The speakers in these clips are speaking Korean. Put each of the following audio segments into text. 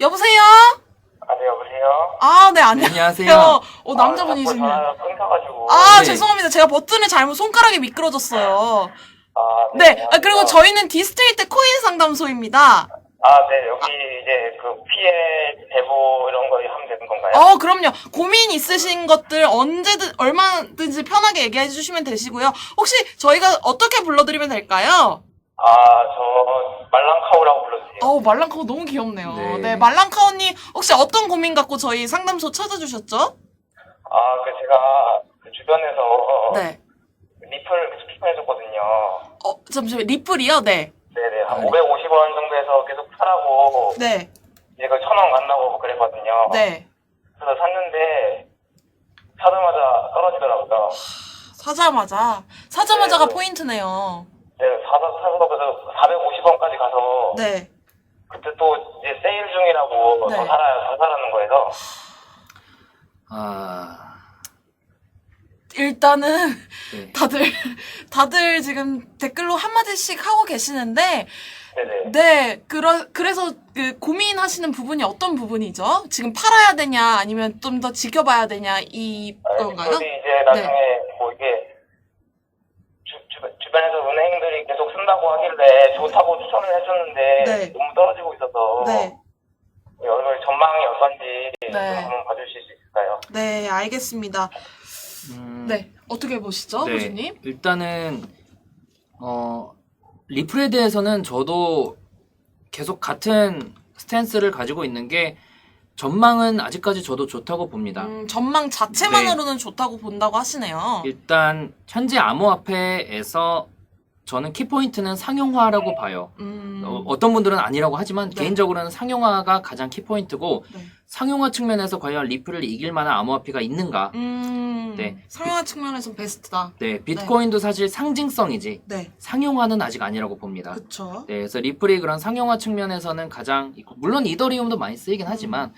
여보세요? 아, 네, 여보세요? 아, 네, 안녕하세요. 안녕하세요. 어, 남자분이시네. 아, 자꾸 전화가 끊겨가지고. 아, 네. 죄송합니다. 제가 버튼을 잘못 손가락이 미끄러졌어요. 아, 네, 아, 그리고 안녕하세요. 저희는 디스트리트 코인 상담소입니다. 아, 네, 여기 이제 그 피해 제보 이런 거 하면 되는 건가요? 어, 그럼요. 고민 있으신 것들 언제든, 얼마든지 편하게 얘기해 주시면 되시고요. 혹시 저희가 어떻게 불러드리면 될까요? 아, 저 말랑카우라고 불러주세요. 어우, 말랑카오 너무 귀엽네요. 네. 네, 말랑카오 님, 혹시 어떤 고민 갖고 저희 상담소 찾아주셨죠? 아, 그 제가 그 주변에서 네. 리플 계속 추천해줬거든요. 어, 잠시만요. 리플이요? 네. 네네, 한 아, 네. 550원 정도에서 계속 사라고 네. 이제 그천원 간다고 그랬거든요. 네. 그래서 샀는데 사자마자 떨어지더라고요. 사자마자. 사자마자가 네. 포인트네요. 네, 사서 사서 그래서 450원까지 가서 네. 그때 또 이제 세일 중이라고 네. 더 살아요, 더 사라는 거에서 아, 일단은 네. 다들 다들 지금 댓글로 한마디씩 하고 계시는데 네네. 네 그러, 그래서 그 고민하시는 부분이 어떤 부분이죠? 지금 팔아야 되냐 아니면 좀 더 지켜봐야 되냐 이 아, 건가요? 이제 나중에 주, 주, 주변에서 은행들이 계속 쓴다고 하길래 좋다고 추천을 해줬는데 네. 너무 떨어지고 있어서 네. 여러 전망이 어떤지 네. 좀 한번 봐주실 수 있을까요? 네 알겠습니다. 음, 네 어떻게 보시죠, 네. 교수님? 일단은 어 리플에 대해서는 저도 계속 같은 스탠스를 가지고 있는 게 전망은 아직까지 저도 좋다고 봅니다. 음, 전망 자체만으로는 좋다고 본다고 하시네요. 일단 현재 암호화폐에서 저는 키포인트는 상용화라고 봐요. 음, 어, 떤 분들은 아니라고 하지만 네. 개인적으로는 상용화가 가장 키포인트고 네. 상용화 측면에서 과연 리플을 이길 만한 암호화폐가 있는가? 음, 네. 상용화 측면에선 베스트다. 네, 비트코인도 사실 상징성이지 네, 상용화는 아직 아니라고 봅니다. 그쵸. 네, 그래서 리플이 그런 상용화 측면에서는 가장 있고, 물론 이더리움도 많이 쓰이긴 하지만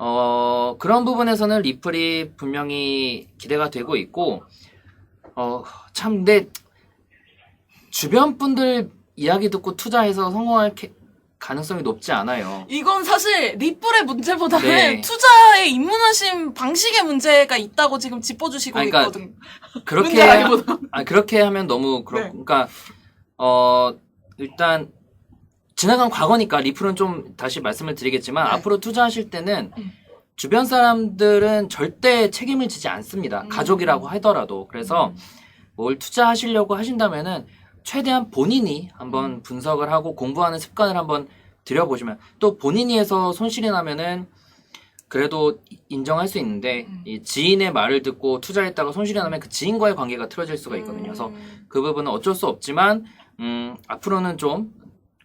어 그런 부분에서는 리플이 분명히 기대가 되고 있고 어 참 근데 주변 분들 이야기 듣고 투자해서 성공할 캐- 가능성이 높지 않아요. 이건 사실 리플의 문제보다는 네. 투자에 입문하신 방식의 문제가 있다고 지금 짚어주시고 아, 그러니까 있거든. 그렇게 문제라기보다. 아 그렇게 하면 너무 그렇 네. 그러니까 어 일단 지나간 과거니까 리플은 좀 다시 말씀을 드리겠지만 네. 앞으로 투자하실 때는 음. 주변 사람들은 절대 책임을 지지 않습니다. 음. 가족이라고 하더라도 그래서 음. 뭘 투자하시려고 하신다면은 최대한 본인이 한번 음. 분석을 하고 공부하는 습관을 한번 들여보시면 또 본인이 해서 손실이 나면은 그래도 인정할 수 있는데 음. 이 지인의 말을 듣고 투자했다가 손실이 나면 그 지인과의 관계가 틀어질 수가 있거든요. 그래서 음, 그 부분은 어쩔 수 없지만 음, 앞으로는 좀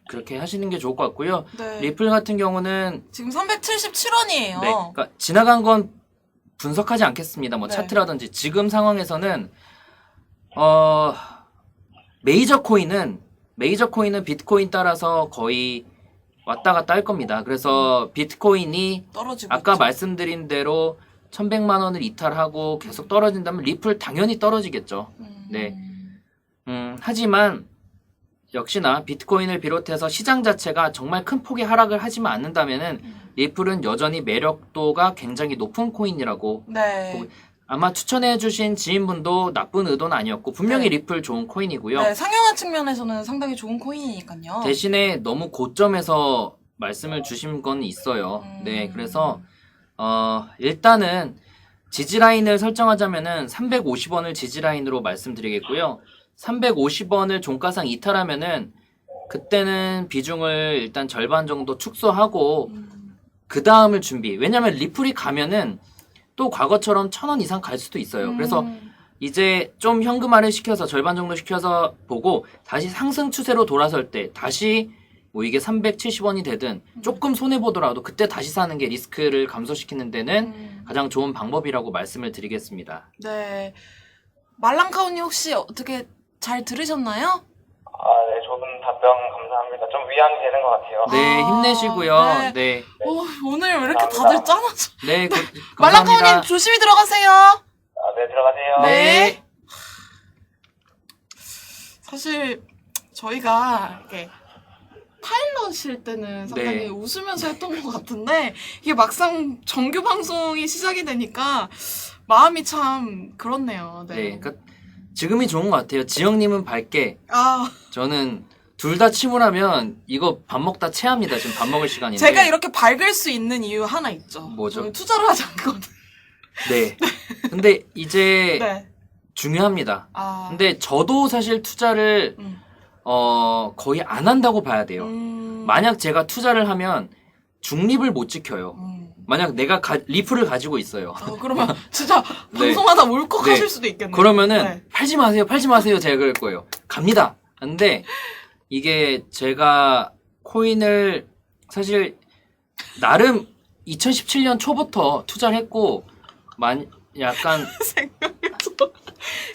그렇게 하시는 게 좋을 것 같고요. 네. 리플 같은 경우는 지금 377원이에요. 네, 그러니까 지나간 건 분석하지 않겠습니다. 뭐 네. 차트라든지 지금 상황에서는 어 메이저 코인은 메이저 코인은 비트코인 따라서 거의 왔다 갔다 할 겁니다. 그래서 비트코인이 떨어지고 아까 있죠. 말씀드린 대로 1100만 원을 이탈하고 계속 떨어진다면 리플 당연히 떨어지겠죠. 음, 네. 음, 하지만 역시나 비트코인을 비롯해서 시장 자체가 정말 큰 폭의 하락을 하지만 않는다면은 음. 리플은 여전히 매력도가 굉장히 높은 코인이라고 네. 아마 추천해 주신 지인분도 나쁜 의도는 아니었고 분명히 네. 리플 좋은 코인이고요. 네, 상용화 측면에서는 상당히 좋은 코인이니까요. 대신에 너무 고점에서 말씀을 주신 건 있어요. 음. 네, 그래서 어, 일단은 지지라인을 설정하자면은 350원을 지지라인으로 말씀드리겠고요. 350원을 종가상 이탈하면은 그때는 비중을 일단 절반 정도 축소하고 음, 그 다음을 준비. 왜냐면 리플이 가면은 또 과거처럼 천 원 이상 갈 수도 있어요. 그래서 음, 이제 좀 현금화를 시켜서 절반 정도 시켜서 보고 다시 상승 추세로 돌아설 때 다시 뭐 이게 370원이 되든 조금 손해 보더라도 그때 다시 사는 게 리스크를 감소시키는 데는 음, 가장 좋은 방법이라고 말씀을 드리겠습니다. 네. 말랑카우님 혹시 어떻게 잘 들으셨나요? 아, 네, 좋은 답변 감사합니다. 좀 위안이 되는 것 같아요. 네, 아, 힘내시고요. 네. 네. 오, 오늘 왜 이렇게 감사합니다. 다들 짠하죠? 네, 그, 말랑카우님 감사합니다. 조심히 들어가세요. 아, 네, 들어가세요. 네. 사실 저희가 이렇게 파일럿일 때는 상당히 네. 웃으면서 했던 것 같은데 이게 막상 정규 방송이 시작이 되니까 마음이 참 그렇네요. 네. 네, 그러니까 지금이 좋은 것 같아요. 지영님은 밝게, 아 저는 둘 다 침울하면 이거 밥 먹다 체합니다. 지금 밥 먹을 시간인데. 제가 이렇게 밝을 수 있는 이유 하나 있죠. 뭐죠? 저는 투자를 하지 않거든. 네. 근데 이제 네. 중요합니다. 아. 근데 저도 사실 투자를 음. 어 거의 안 한다고 봐야 돼요. 음. 만약 제가 투자를 하면 중립을 못 지켜요. 음. 만약 내가 가- 리플을 가지고 있어요. 아, 그러면 진짜 네. 방송하다 울컥하실 네. 수도 있겠네요. 그러면은 네. 팔지 마세요, 팔지 마세요. 제가 그럴 거예요. 갑니다. 근데 이게 제가 코인을 사실 나름 2017년 초부터 투자를 했고 만 약간 생각해서.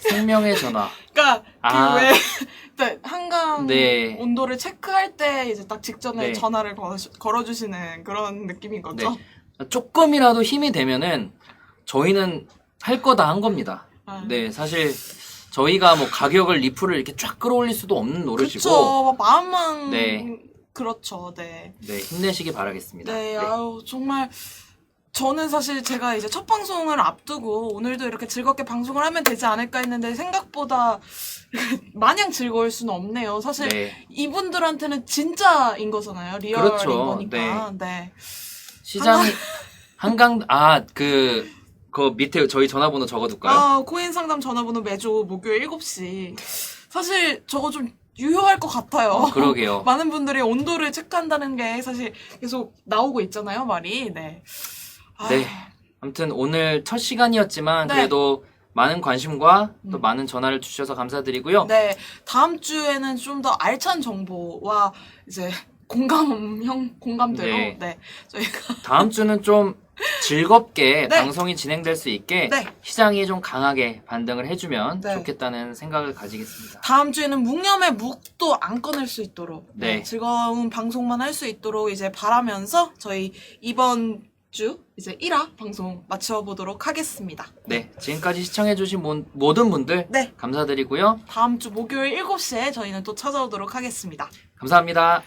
생명의 전화. 그러니까 아. 그왜 네, 한강 네. 온도를 체크할 때 이제 딱 직전에 네. 전화를 걸어, 걸어주시는 그런 느낌인 거죠. 네. 조금이라도 힘이 되면은 저희는 할 거다 한 겁니다. 아. 네, 사실 저희가 뭐 가격을 리플을 이렇게 쫙 끌어올릴 수도 없는 노릇이고 그렇죠. 마음만 네. 그렇죠. 네. 네, 힘내시기 바라겠습니다. 네, 아유 정말 저는 사실 제가 이제 첫 방송을 앞두고 오늘도 이렇게 즐겁게 방송을 하면 되지 않을까 했는데 생각보다 마냥 즐거울 수는 없네요. 사실 네. 이분들한테는 진짜인 거잖아요. 리얼인 그렇죠. 거니까. 네. 시장 한강 아그 그 밑에 저희 전화번호 적어둘까요? 아, 코인 상담 전화번호 매주 목요일 7시. 사실 저거 좀 유효할 것 같아요. 어, 그러게요. 많은 분들이 온도를 체크한다는 게 사실 계속 나오고 있잖아요, 말이. 네. 아, 네. 아무튼 오늘 첫 시간이었지만 네. 그래도 많은 관심과 또 음. 많은 전화를 주셔서 감사드리고요. 네. 다음 주에는 좀 더 알찬 정보와 이제 공감형, 공감대로. 네. 네. 저희가. 다음 주는 좀 즐겁게 네. 방송이 진행될 수 있게 네. 시장이 좀 강하게 반등을 해주면 네. 좋겠다는 생각을 가지겠습니다. 다음 주에는 묵념의 묵도 안 꺼낼 수 있도록. 네. 네. 즐거운 방송만 할 수 있도록 이제 바라면서 저희 이번 주 이제 1화 방송 마쳐보도록 하겠습니다. 네, 지금까지 시청해주신 모- 모든 분들 네. 감사드리고요. 다음 주 목요일 7시에 저희는 또 찾아오도록 하겠습니다. 감사합니다.